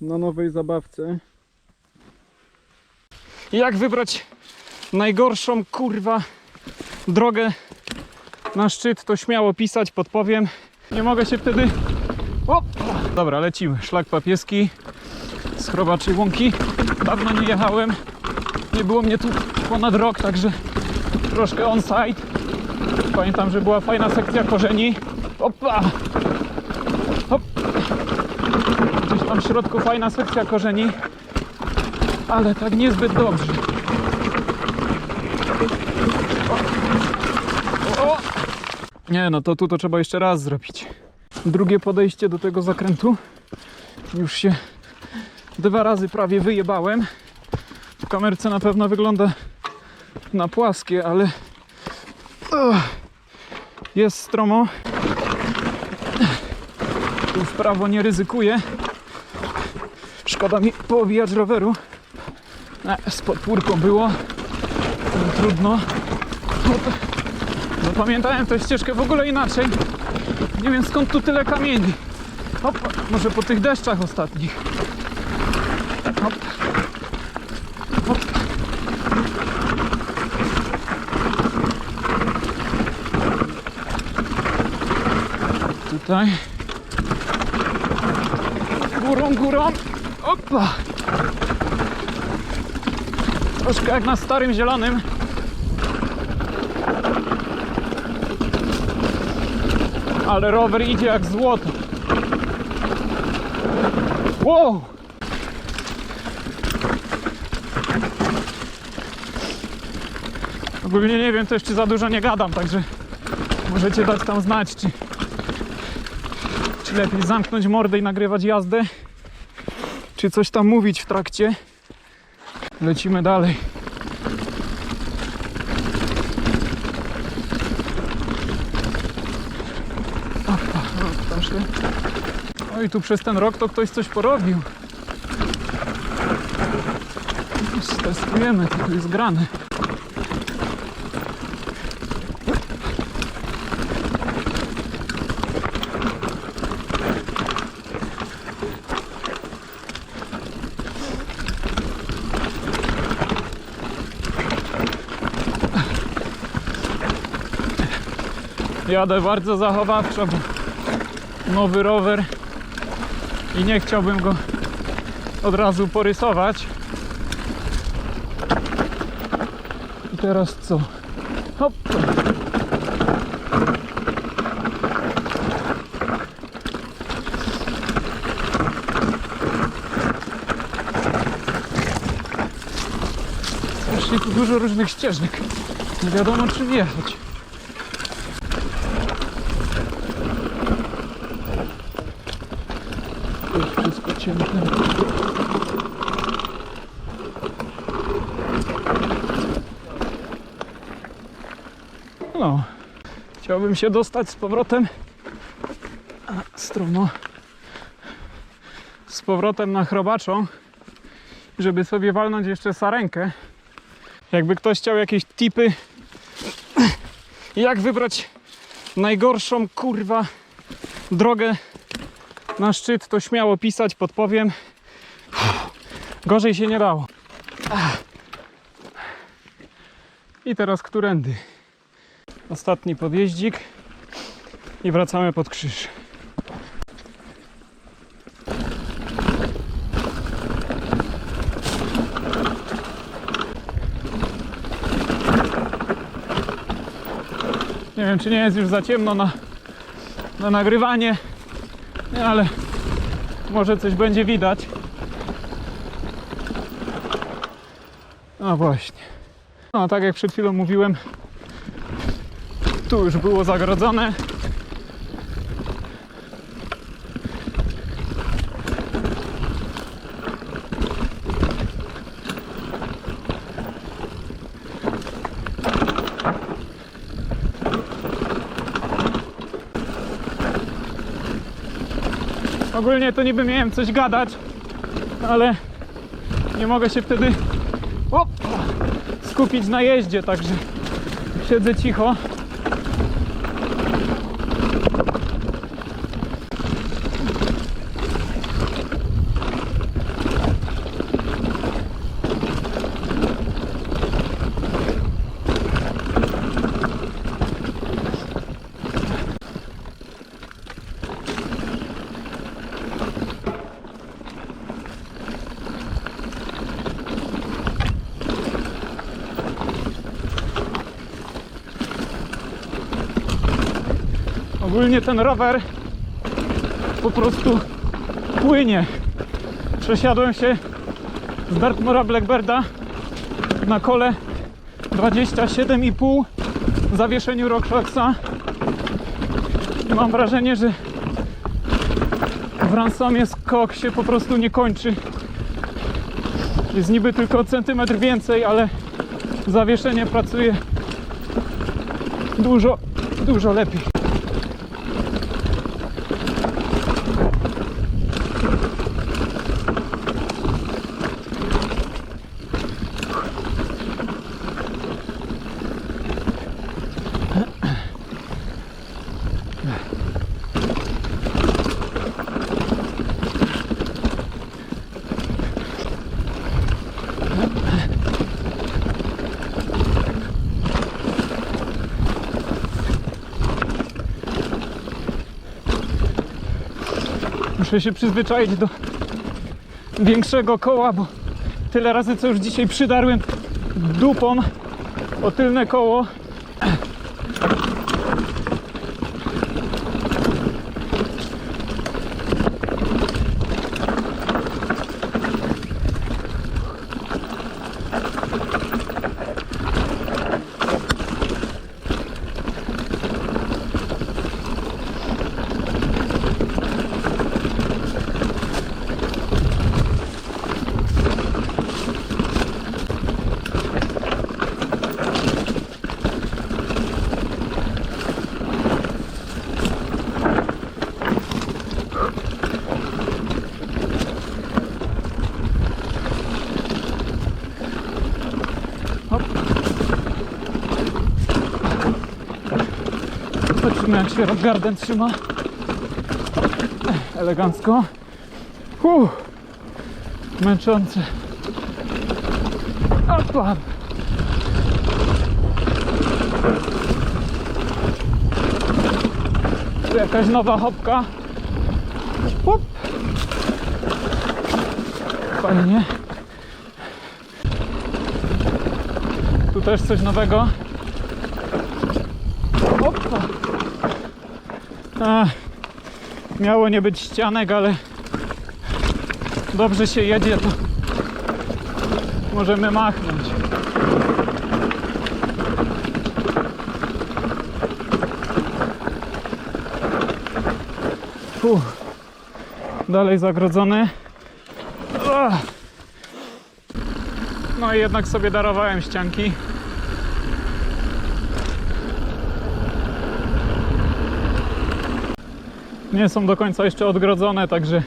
na nowej zabawce. Jak wybrać najgorszą kurwa drogę na szczyt, to śmiało pisać, podpowiem. Nie mogę się wtedy. O! Dobra, lecimy. Szlak papieski z chrobaczej łąki. Dawno nie jechałem. Nie było mnie tu ponad rok, także troszkę on-site. Pamiętam, że była fajna sekcja korzeni. Opa! Tam w środku fajna sekcja korzeni, ale tak niezbyt dobrze. O. O. Nie no, to tu to trzeba jeszcze raz zrobić. Drugie podejście do tego zakrętu. Już się dwa razy prawie wyjebałem. W kamerce na pewno wygląda na płaskie, ale jest stromo. Tu w prawo nie ryzykuję. Szkoda mi roweru. Z podpórką było. No, trudno. No pamiętałem tę ścieżkę w ogóle inaczej. Nie wiem skąd tu tyle kamieni. Hop, może po tych deszczach ostatnich. Hop. Tutaj. Górą, górą. Opa. Troszkę jak na starym zielonym. Ale rower idzie jak złoto. Wow! Ogólnie nie wiem też czy za dużo nie gadam, także możecie dać tam znać, czy, czy lepiej zamknąć mordę i nagrywać jazdę, czy coś tam mówić w trakcie. Lecimy dalej. No i tu przez ten rok to ktoś coś porobił. Testujemy, to jest grane. Jadę bardzo zachowawczo, bo nowy rower i nie chciałbym go od razu porysować. I teraz co? Hop. Strasznie tu dużo różnych ścieżek. Nie wiadomo czym jechać. Jest wszystko ciemne. No, chciałbym się dostać z powrotem. A. Z powrotem na chrobaczą, żeby sobie walnąć jeszcze sarenkę. Jakby ktoś chciał jakieś tipy, jak wybrać najgorszą kurwa drogę na szczyt, to śmiało pisać, podpowiem. Gorzej się nie dało. I teraz którędy? Ostatni podjeździk i wracamy pod krzyż. Nie wiem, czy nie jest już za ciemno na, na nagrywanie. Nie, ale może coś będzie widać. No właśnie. No, tak jak przed chwilą mówiłem, tu już było zagrodzone. Ogólnie to niby miałem coś gadać, ale nie mogę się wtedy skupić na jeździe, także siedzę cicho. Ogólnie ten rower po prostu płynie. Przesiadłem się z Dartmoora Blackbirda na kole 27,5 w zawieszeniu Rockshoxa. I mam wrażenie, że w ransomie skok się po prostu nie kończy. Jest niby tylko centymetr więcej, ale zawieszenie pracuje dużo, dużo lepiej. Muszę się przyzwyczaić do większego koła, bo tyle razy co już dzisiaj przydarłem dupą o tylne koło. Zobaczymy jak Garden trzyma. Elegancko. Uff, męczące. Opa. Tu jakaś nowa hopka. Up. Fajnie. Tu też coś nowego. Opa. Ach, miało nie być ścianek, ale dobrze się jedzie, to możemy machnąć. Dalej zagrodzony. No i jednak sobie darowałem ścianki. Nie są do końca jeszcze odgrodzone, także